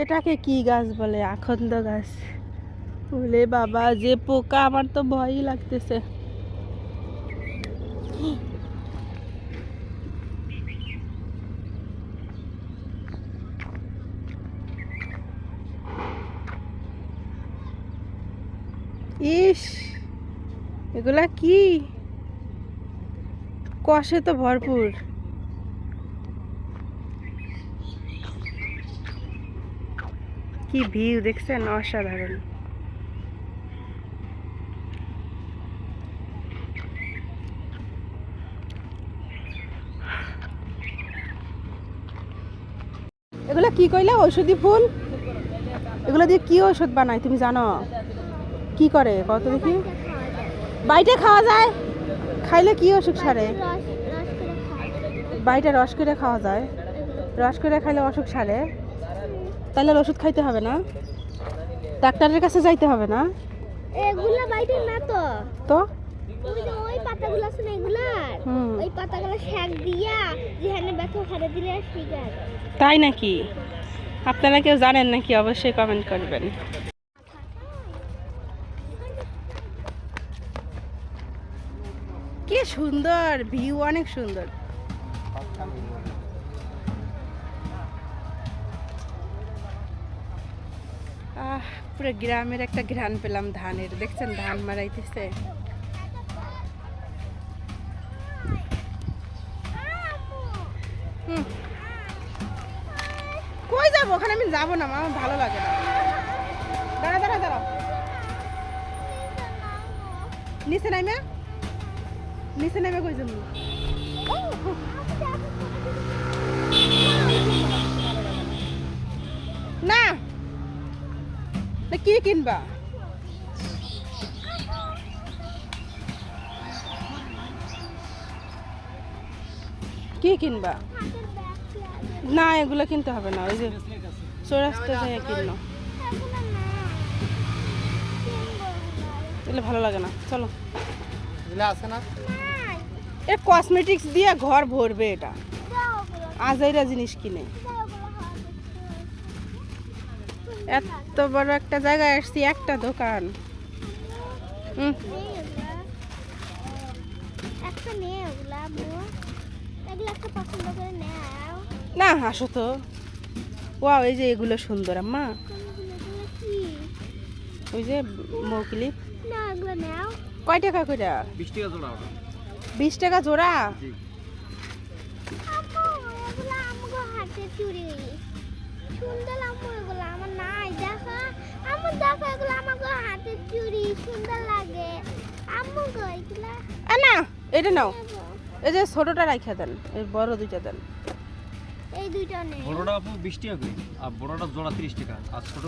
এটাকে কি গাছ বলে? আখন্দ গাছ। বলে বাবা, যে পোকা, আমার তো ভয়ই লাগতেছে। ইস, এগুলা কি? কষে তো ভরপুর। কি ভিউ দেখছেন? অসাধারণ। এগুলো কি কইলে? ঔষধি ফুল? এগুলো দিয়ে কি ঔষধ বানায়, তুমি জানো? কি করে? কত দেখি। বাইটে খাওয়া যায়? খাইলে কি অসুখ সারে? বাইটে রস করে খাওয়া যায়। রস করে খাইলে অসুখ সারে? তাহলে আর ওষুধ খাইতে হবে না? ডাক্তারের কাছে যাইতে হবে না? এগুলা বাইরে না তো। তো? ওই যে পাতাগুলো আছে না এগুলার হুম। ওই পাতাগুলো শাক দিয়া যেখানে ব্যথা খারে দিলে ঠিক আছে। তাই নাকি? আপনারা কেউ জানেন নাকি? অবশ্যই কমেন্ট করবেন। কি সুন্দর ভিউ অনেক সুন্দর। পুরো গ্রামের একটা ঘ্রাণ পেলাম ধানের। দেখছেন, ধান মারাইতেছে। কই যাব? ওখানে আমি যাব না আমার ভালো লাগে দাঁড়া দাঁড়া দাঁড়া। নিচে নামে? নিচে নামে কই যাব না না কি কিনবা? কি কিনবা? না এগুলো কিনতে হবে না ওই যে চৌরাস্তা যাই কিনলো। এগুলো ভালো লাগে না চলো। আছে না? এ কসমেটিক্স দিয়ে ঘর ভরবে এটা। আজাইরা জিনিস কিনে। এত বড় একটা জায়গায় আসছি একটা দোকান। নে ওগুলা আম্মু এগুলো একটা পছন্দ করে নাও না হাসো তো। ও এই যে এগুলো সুন্দর আম্মা। ওই যে মৌকলি। না কয় টাকা করে বিশ টাকা জোড়া বিশ টাকা জোড়া? জি। আম্মু এগুলো আমগো হাতে চুরি। সুন্দর আম্মু এগুলো আমার নাই দেখো আম্মু দেখো এগুলো আমাকে হাতে চুরি সুন্দর লাগে। আম্মু গো এগুলা না এটা নাও। এই যে ছোটটা রাখিয়া দেন এই বড় দুইটা দেন। এই দুইটা নে বড়টা আপু বিশ টাকা করে আর বড়টা জোড়া তিরিশ টাকা। আর ছোট